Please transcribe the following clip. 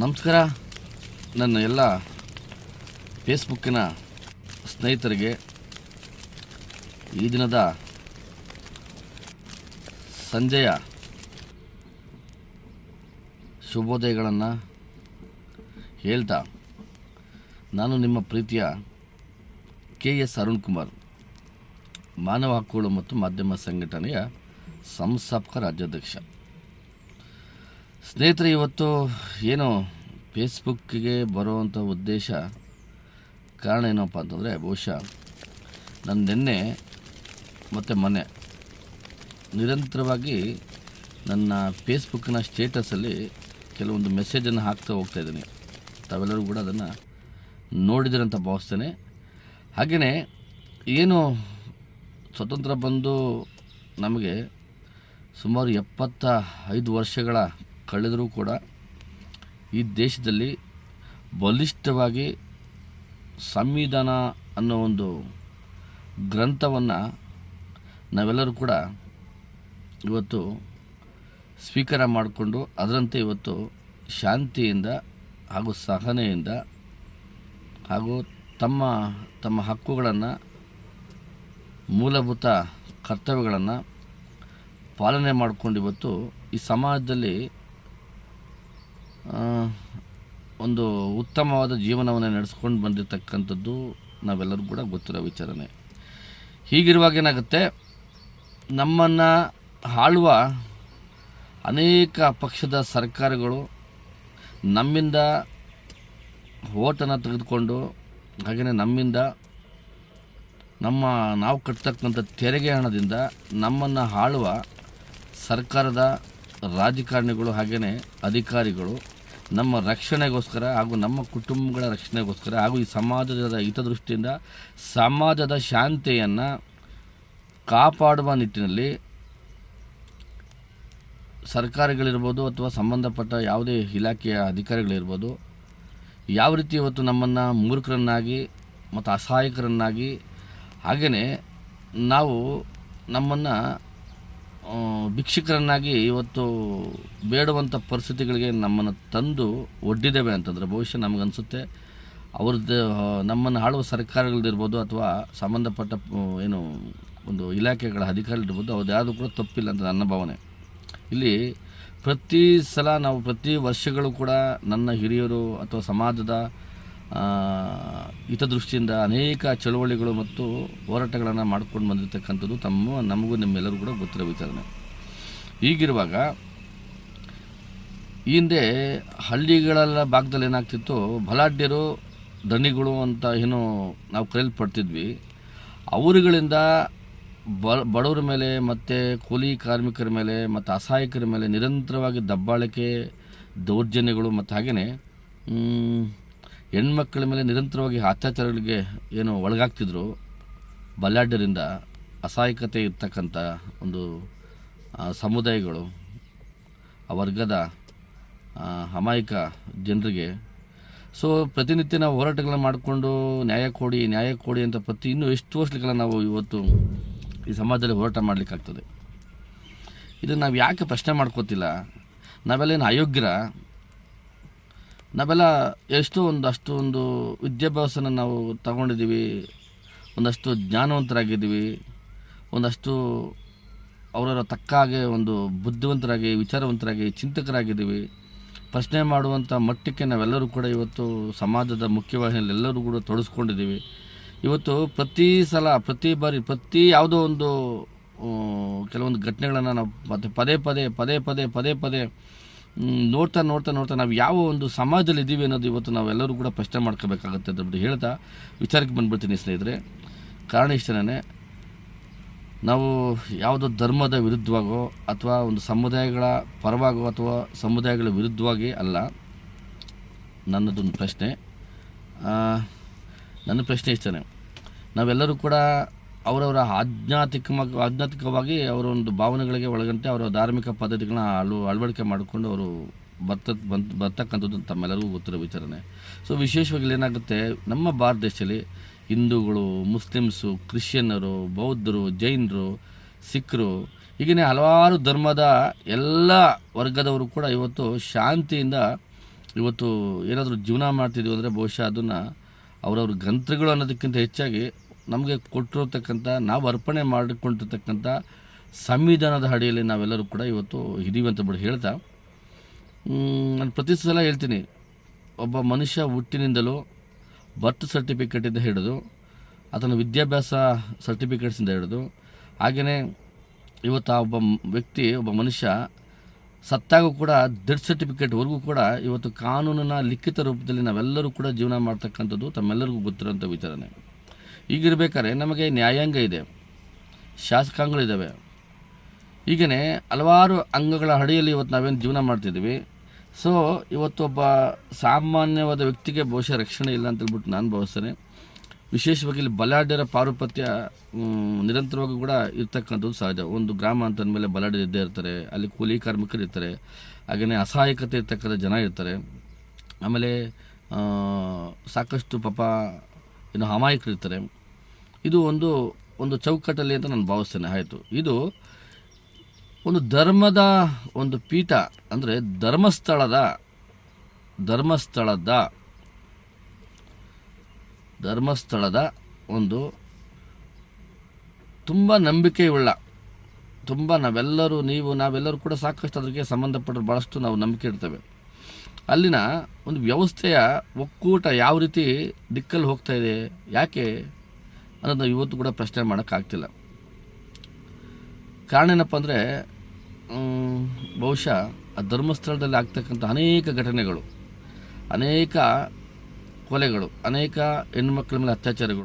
ನಮಸ್ಕಾರ. ನನ್ನ ಎಲ್ಲ ಫೇಸ್ಬುಕ್ಕಿನ ಸ್ನೇಹಿತರಿಗೆ ಈ ದಿನದ ಸಂಜೆಯ ಶುಭೋದಯಗಳನ್ನು ಹೇಳ್ತಾ ನಾನು ನಿಮ್ಮ ಪ್ರೀತಿಯ ಕೆ ಎಸ್ ಅರುಣ್ ಕುಮಾರ್ ಮಾನವ ಹಕ್ಕುಗಳು ಮತ್ತು ಮಾಧ್ಯಮ ಸಂಘಟನೆಯ ಸಂಸ್ಥಾಪಕ ರಾಜ್ಯಾಧ್ಯಕ್ಷ. ಸ್ನೇಹಿತರೆ, ಇವತ್ತು ಏನು ಫೇಸ್ಬುಕ್ಕಿಗೆ ಬರುವಂಥ ಉದ್ದೇಶ, ಕಾರಣ ಏನಪ್ಪ ಅಂತಂದರೆ, ಬಹುಶಃ ನನ್ನ ನಿನ್ನೆ ಮತ್ತು ಮೊನ್ನೆ ನಿರಂತರವಾಗಿ ನನ್ನ ಫೇಸ್ಬುಕ್ಕಿನ ಸ್ಟೇಟಸಲ್ಲಿ ಕೆಲವೊಂದು ಮೆಸೇಜನ್ನು ಹಾಕ್ತಾ ಹೋಗ್ತಾ ಇದ್ದೀನಿ. ತಾವೆಲ್ಲರೂ ಕೂಡ ಅದನ್ನು ನೋಡಿದಿರಂತ ಭಾವಿಸ್ತೇನೆ. ಹಾಗೆಯೇ ಏನು ಸ್ವತಂತ್ರ ಬಂದು ನಮಗೆ ಸುಮಾರು ಎಪ್ಪತ್ತ ಐದು ವರ್ಷಗಳ ಕಳೆದರೂ ಕೂಡ ಈ ದೇಶದಲ್ಲಿ ಬಲಿಷ್ಠವಾಗಿ ಸಂವಿಧಾನ ಅನ್ನೋ ಒಂದು ಗ್ರಂಥವನ್ನು ನಾವೆಲ್ಲರೂ ಕೂಡ ಇವತ್ತು ಸ್ವೀಕಾರ ಮಾಡಿಕೊಂಡು ಅದರಂತೆ ಇವತ್ತು ಶಾಂತಿಯಿಂದ ಹಾಗೂ ಸಹನೆಯಿಂದ ಹಾಗೂ ತಮ್ಮ ತಮ್ಮ ಹಕ್ಕುಗಳನ್ನು ಮೂಲಭೂತ ಕರ್ತವ್ಯಗಳನ್ನು ಪಾಲನೆ ಮಾಡಿಕೊಂಡು ಇವತ್ತು ಈ ಸಮಾಜದಲ್ಲಿ ಒಂದು ಉತ್ತಮವಾದ ಜೀವನವನ್ನು ನಡೆಸ್ಕೊಂಡು ಬಂದಿರತಕ್ಕಂಥದ್ದು ನಾವೆಲ್ಲರೂ ಕೂಡ ಗೊತ್ತಿರೋ ವಿಚಾರನೇ. ಹೀಗಿರುವಾಗ ಏನಾಗುತ್ತೆ? ನಮ್ಮನ್ನು ಆಳುವ ಅನೇಕ ಪಕ್ಷದ ಸರ್ಕಾರಗಳು ನಮ್ಮಿಂದ ಓಟನ್ನು ತೆಗೆದುಕೊಂಡು ಹಾಗೆಯೇ ನಮ್ಮಿಂದ ನಮ್ಮ ನಾವು ಕಟ್ತಕ್ಕಂಥ ತೆರಿಗೆ ಹಣದಿಂದ ನಮ್ಮನ್ನು ಆಳುವ ಸರ್ಕಾರದ ರಾಜಕಾರಣಿಗಳು ಹಾಗೆಯೇ ಅಧಿಕಾರಿಗಳು ನಮ್ಮ ರಕ್ಷಣೆಗೋಸ್ಕರ ಹಾಗೂ ನಮ್ಮ ಕುಟುಂಬಗಳ ರಕ್ಷಣೆಗೋಸ್ಕರ ಹಾಗೂ ಈ ಸಮಾಜದ ಹಿತದೃಷ್ಟಿಯಿಂದ ಸಮಾಜದ ಶಾಂತಿಯನ್ನು ಕಾಪಾಡುವ ನಿಟ್ಟಿನಲ್ಲಿ ಸರ್ಕಾರಗಳಿರ್ಬೋದು ಅಥವಾ ಸಂಬಂಧಪಟ್ಟ ಯಾವುದೇ ಇಲಾಖೆಯ ಅಧಿಕಾರಿಗಳಿರ್ಬೋದು, ಯಾವ ರೀತಿ ಇವತ್ತು ನಮ್ಮನ್ನು ಮೂರ್ಖರನ್ನಾಗಿ ಮತ್ತು ಅಸಹಾಯಕರನ್ನಾಗಿ, ಹಾಗೆಯೇ ನಾವು ನಮ್ಮನ್ನು ಭಿಕ್ಷುಕರನ್ನಾಗಿ ಇವತ್ತು ಬೇಡುವಂಥ ಪರಿಸ್ಥಿತಿಗಳಿಗೆ ನಮ್ಮನ್ನು ತಂದು ಒಡ್ಡಿದ್ದೇವೆ ಅಂತಂದರೆ ಬಹುಶಃ ನಮಗನ್ಸುತ್ತೆ. ಅವ್ರದ್ದು ನಮ್ಮನ್ನು ಆಳುವ ಸರ್ಕಾರಗಳದಿರ್ಬೋದು ಅಥವಾ ಸಂಬಂಧಪಟ್ಟ ಏನು, ಒಂದು ಇಲಾಖೆಗಳ ಅಧಿಕಾರಿಗಳಿರ್ಬೋದು, ಅವ್ರದ್ದು ಯಾವುದು ಕೂಡ ತಪ್ಪಿಲ್ಲ ಅಂತ ನನ್ನ ಭಾವನೆ. ಇಲ್ಲಿ ಪ್ರತಿ ಸಲ ನಾವು ಪ್ರತಿ ವರ್ಷಗಳು ಕೂಡ ನನ್ನ ಹಿರಿಯರು ಅಥವಾ ಸಮಾಜದ ಹಿತದೃಷ್ಟಿಯಿಂದ ಅನೇಕ ಚಳುವಳಿಗಳು ಮತ್ತು ಹೋರಾಟಗಳನ್ನು ಮಾಡ್ಕೊಂಡು ಬಂದಿರತಕ್ಕಂಥದ್ದು ತಮ್ಮ, ನಮಗೂ ನಿಮ್ಮೆಲ್ಲರೂ ಕೂಡ ಗೊತ್ತಿರೋ ವಿಚಾರಣೆ ಹೀಗಿರುವಾಗ ಈ ಹಿಂದೆ ಹಳ್ಳಿಗಳೆಲ್ಲ ಭಾಗದಲ್ಲಿ ಏನಾಗ್ತಿತ್ತು, ಬಲಾಢ್ಯರು, ದಣಿಗಳು ಅಂತ ಏನು ನಾವು ಕರೆಯಲ್ಪಡ್ತಿದ್ವಿ ಅವರುಗಳಿಂದ ಬ, ಬಡವರ ಮೇಲೆ ಮತ್ತು ಕೂಲಿ ಕಾರ್ಮಿಕರ ಮೇಲೆ ಮತ್ತು ಅಸಹಾಯಕರ ಮೇಲೆ ನಿರಂತರವಾಗಿ ದಬ್ಬಾಳಿಕೆ ದೌರ್ಜನ್ಯಗಳು ಮತ್ತು ಹಾಗೆಯೇ ಹೆಣ್ಮಕ್ಳ ಮೇಲೆ ನಿರಂತರವಾಗಿ ಅತ್ಯಾಚಾರಗಳಿಗೆ ಏನು ಒಳಗಾಗ್ತಿದ್ರು ಬಲ್ಲಾಢ್ಯರಿಂದ ಅಸಹಾಯಕತೆ ಇರ್ತಕ್ಕಂಥ ಒಂದು ಸಮುದಾಯಗಳು, ಆ ವರ್ಗದ ಅಮಾಯಕ ಜನರಿಗೆ. ಸೊ, ಪ್ರತಿನಿತ್ಯ ನಾವು ಹೋರಾಟಗಳನ್ನ ಮಾಡಿಕೊಂಡು ನ್ಯಾಯ ಕೊಡಿ ನ್ಯಾಯ ಕೊಡಿ ಅಂತ ಪ್ರತಿ ಇನ್ನೂ ಎಷ್ಟು ವರ್ಷಗಳ ನಾವು ಇವತ್ತು ಈ ಸಮಾಜದಲ್ಲಿ ಹೋರಾಟ ಮಾಡಲಿಕ್ಕಾಗ್ತದೆ. ಇದನ್ನು ನಾವು ಯಾಕೆ ಪ್ರಶ್ನೆ ಮಾಡ್ಕೋತಿಲ್ಲ? ನಾವೆಲ್ಲ ಏನು ಅಯೋಗ್ಯರ? ನಾವೆಲ್ಲ ಎಷ್ಟು ಒಂದು, ಅಷ್ಟು ಒಂದು ವಿದ್ಯಾಭ್ಯಾಸನ ನಾವು ತಗೊಂಡಿದ್ದೀವಿ. ಒಂದಷ್ಟು ಜ್ಞಾನವಂತರಾಗಿದ್ದೀವಿ. ಒಂದಷ್ಟು ಅವರವರ ತಕ್ಕ ಹಾಗೆ ಒಂದು ಬುದ್ಧಿವಂತರಾಗಿ, ವಿಚಾರವಂತರಾಗಿ, ಚಿಂತಕರಾಗಿದ್ದೀವಿ. ಪ್ರಶ್ನೆ ಮಾಡುವಂಥ ಮಟ್ಟಕ್ಕೆ ನಾವೆಲ್ಲರೂ ಕೂಡ ಇವತ್ತು ಸಮಾಜದ ಮುಖ್ಯವಾಹಿನಿಯಲ್ಲಿ ಎಲ್ಲರೂ ಕೂಡ ತೊಡಸ್ಕೊಂಡಿದ್ದೀವಿ. ಇವತ್ತು ಪ್ರತಿ ಸಲ, ಪ್ರತಿ ಬಾರಿ, ಪ್ರತಿ ಯಾವುದೋ ಒಂದು ಕೆಲವೊಂದು ಘಟನೆಗಳನ್ನು ನಾವು ಮತ್ತು ಪದೇ ಪದೇ ಪದೇ ಪದೇ ಪದೇ ಪದೇ ನೋಡ್ತಾ ನೋಡ್ತಾ ನೋಡ್ತಾ ನಾವು ಯಾವ ಒಂದು ಸಮಾಜದಲ್ಲಿ ಇದ್ದೀವಿ ಅನ್ನೋದು ಇವತ್ತು ನಾವೆಲ್ಲರೂ ಕೂಡ ಪ್ರಶ್ನೆ ಮಾಡ್ಕೋಬೇಕಾಗುತ್ತೆ ಅಂತ ಬಿಟ್ಟು ಹೇಳ್ತಾ ವಿಚಾರಕ್ಕೆ ಬಂದ್ಬಿಡ್ತೀನಿ ಸ್ನೇಹಿತರೆ. ಕಾರಣ ಇಷ್ಟೇ ನಾವು ಯಾವುದೋ ಧರ್ಮದ ವಿರುದ್ಧವಾಗೋ ಅಥವಾ ಒಂದು ಸಮುದಾಯಗಳ ಪರವಾಗೋ ಅಥವಾ ಸಮುದಾಯಗಳ ವಿರುದ್ಧವಾಗಿ ಅಲ್ಲ. ನನ್ನದೊಂದು ಪ್ರಶ್ನೆ. ನನ್ನ ಪ್ರಶ್ನೆ ಇಷ್ಟನೇ. ನಾವೆಲ್ಲರೂ ಕೂಡ ಅವರವರ ಆಧ್ಯಾತ್ಮಿಕ ಆಧ್ಯಾತ್ಮಿಕವಾಗಿ ಅವರ ಒಂದು ಭಾವನೆಗಳಿಗೆ ಒಳಗಂತೆ ಅವರ ಧಾರ್ಮಿಕ ಪದ್ಧತಿಗಳನ್ನ ಅಳು, ಅಳವಡಿಕೆ ಮಾಡಿಕೊಂಡು ಅವರು ಬರ್ತ ಬಂದ್, ಬರ್ತಕ್ಕಂಥದ್ದು ತಮ್ಮೆಲ್ಲರಿಗೂ ಗೊತ್ತಿರೋ ವಿಚಾರಣೆ ಸೊ ವಿಶೇಷವಾಗಿ ಏನಾಗುತ್ತೆ, ನಮ್ಮ ಭಾರತ ದೇಶದಲ್ಲಿ ಹಿಂದೂಗಳು, ಮುಸ್ಲಿಮ್ಸು, ಕ್ರಿಶ್ಚಿಯನ್ನರು, ಬೌದ್ಧರು, ಜೈನರು, ಸಿಖ್ರು ಹೀಗೇ ಹಲವಾರು ಧರ್ಮದ ಎಲ್ಲ ವರ್ಗದವರು ಕೂಡ ಇವತ್ತು ಶಾಂತಿಯಿಂದ ಇವತ್ತು ಏನಾದರೂ ಜೀವನ ಮಾಡ್ತಿದ್ವಿ ಅಂದರೆ ಬಹುಶಃ ಅದನ್ನು ಅವರವ್ರ ಗ್ರಂಥಗಳು ಅನ್ನೋದಕ್ಕಿಂತ ಹೆಚ್ಚಾಗಿ ನಮಗೆ ಕೊಟ್ಟಿರತಕ್ಕಂಥ, ನಾವು ಅರ್ಪಣೆ ಮಾಡಿಕೊಂಡಿರ್ತಕ್ಕಂಥ ಸಂವಿಧಾನದ ಅಡಿಯಲ್ಲಿ ನಾವೆಲ್ಲರೂ ಕೂಡ ಇವತ್ತು ಇದೀವಿ ಅಂತ ಬಿಟ್ಟು ಹೇಳ್ತಾ ನಾನು ಪ್ರತಿ ಸಲ ಹೇಳ್ತೀನಿ, ಒಬ್ಬ ಮನುಷ್ಯ ಹುಟ್ಟಿನಿಂದಲೂ ಬರ್ತ್ ಸರ್ಟಿಫಿಕೇಟಿಂದ ಹಿಡಿದು ಆತನ ವಿದ್ಯಾಭ್ಯಾಸ ಸರ್ಟಿಫಿಕೇಟ್ಸಿಂದ ಹಿಡಿದು ಹಾಗೆಯೇ ಇವತ್ತು ಆ ಒಬ್ಬ ವ್ಯಕ್ತಿ, ಒಬ್ಬ ಮನುಷ್ಯ ಸತ್ತಾಗೂ ಕೂಡ ಡೆತ್ ಸರ್ಟಿಫಿಕೇಟ್ವರೆಗೂ ಕೂಡ ಇವತ್ತು ಕಾನೂನಿನ ಲಿಖಿತ ರೂಪದಲ್ಲಿ ನಾವೆಲ್ಲರೂ ಕೂಡ ಜೀವನ ಮಾಡ್ತಕ್ಕಂಥದ್ದು ತಮ್ಮೆಲ್ಲರಿಗೂ ಗೊತ್ತಿರೋಂಥ ವಿಚಾರನೆ. ಈಗಿರ್ಬೇಕಾದ್ರೆ ನಮಗೆ ನ್ಯಾಯಾಂಗ ಇದೆ. ಶಾಸಕಾಂಗಗಳಿದ್ದಾವೆ ಹೀಗೇ ಹಲವಾರು ಅಂಗಗಳ ಅಡಿಯಲ್ಲಿ ಇವತ್ತು ನಾವೇನು ಜೀವನ ಮಾಡ್ತಿದ್ದೀವಿ. ಸೊ ಇವತ್ತು ಒಬ್ಬ ಸಾಮಾನ್ಯವಾದ ವ್ಯಕ್ತಿಗೆ ಬಹುಶಃ ರಕ್ಷಣೆ ಇಲ್ಲ ಅಂತ ಹೇಳ್ಬಿಟ್ಟು ನಾನು ಭಾವಿಸ್ತೇನೆ. ವಿಶೇಷವಾಗಿ ಇಲ್ಲಿ ಬಲಾಢ್ಯರ ಪಾರುಪತ್ಯ ನಿರಂತರವಾಗಿ ಕೂಡ ಇರ್ತಕ್ಕಂಥದ್ದು ಸಹಜ. ಒಂದು ಗ್ರಾಮ ಅಂತ ಅಂದಮೇಲೆ ಬಲಾಢ್ಯರು ಇದ್ದೇ ಇರ್ತಾರೆ. ಅಲ್ಲಿ ಕೂಲಿ ಕಾರ್ಮಿಕರು ಇರ್ತಾರೆ. ಹಾಗೆಯೇ ಅಸಹಾಯಕತೆ ಇರ್ತಕ್ಕಂಥ ಜನ ಇರ್ತಾರೆ. ಆಮೇಲೆ ಸಾಕಷ್ಟು ಪಾಪ, ಇನ್ನು ಅಮಾಯಕರು ಇರ್ತಾರೆ. ಇದು ಒಂದು ಒಂದು ಚೌಕಟ್ಟಲ್ಲಿ ಅಂತ ನಾನು ಭಾವಿಸ್ತೇನೆ. ಆಯಿತು. ಇದು ಒಂದು ಧರ್ಮದ ಒಂದು ಪೀಠ, ಅಂದರೆ ಧರ್ಮಸ್ಥಳದ ಧರ್ಮಸ್ಥಳದ ಧರ್ಮಸ್ಥಳದ ಒಂದು ತುಂಬ ನಂಬಿಕೆಯುಳ್ಳ, ತುಂಬ ನಾವೆಲ್ಲರೂ, ನೀವು, ನಾವೆಲ್ಲರೂ ಕೂಡ ಸಾಕಷ್ಟು ಅದಕ್ಕೆ ಸಂಬಂಧಪಟ್ಟರು ಭಾಳಷ್ಟು ನಾವು ನಂಬಿಕೆ ಇರ್ತೇವೆ. ಅಲ್ಲಿನ ಒಂದು ವ್ಯವಸ್ಥೆಯ ಒಕ್ಕೂಟ ಯಾವ ರೀತಿ ದಿಕ್ಕಲ್ಲಿ ಹೋಗ್ತಾ ಇದೆ, ಯಾಕೆ ಅನ್ನೋದನ್ನ ಇವತ್ತು ಕೂಡ ಪ್ರಶ್ನೆ ಮಾಡೋಕ್ಕಾಗ್ತಿಲ್ಲ. ಕಾರಣ ಏನಪ್ಪ ಅಂದರೆ ಬಹುಶಃ ಆ ಧರ್ಮಸ್ಥಳದಲ್ಲಿ ಆಗ್ತಕ್ಕಂಥ ಅನೇಕ ಘಟನೆಗಳು, ಅನೇಕ ಕೊಲೆಗಳು, ಅನೇಕ ಹೆಣ್ಣುಮಕ್ಕಳ ಮೇಲೆ ಅತ್ಯಾಚಾರಗಳು.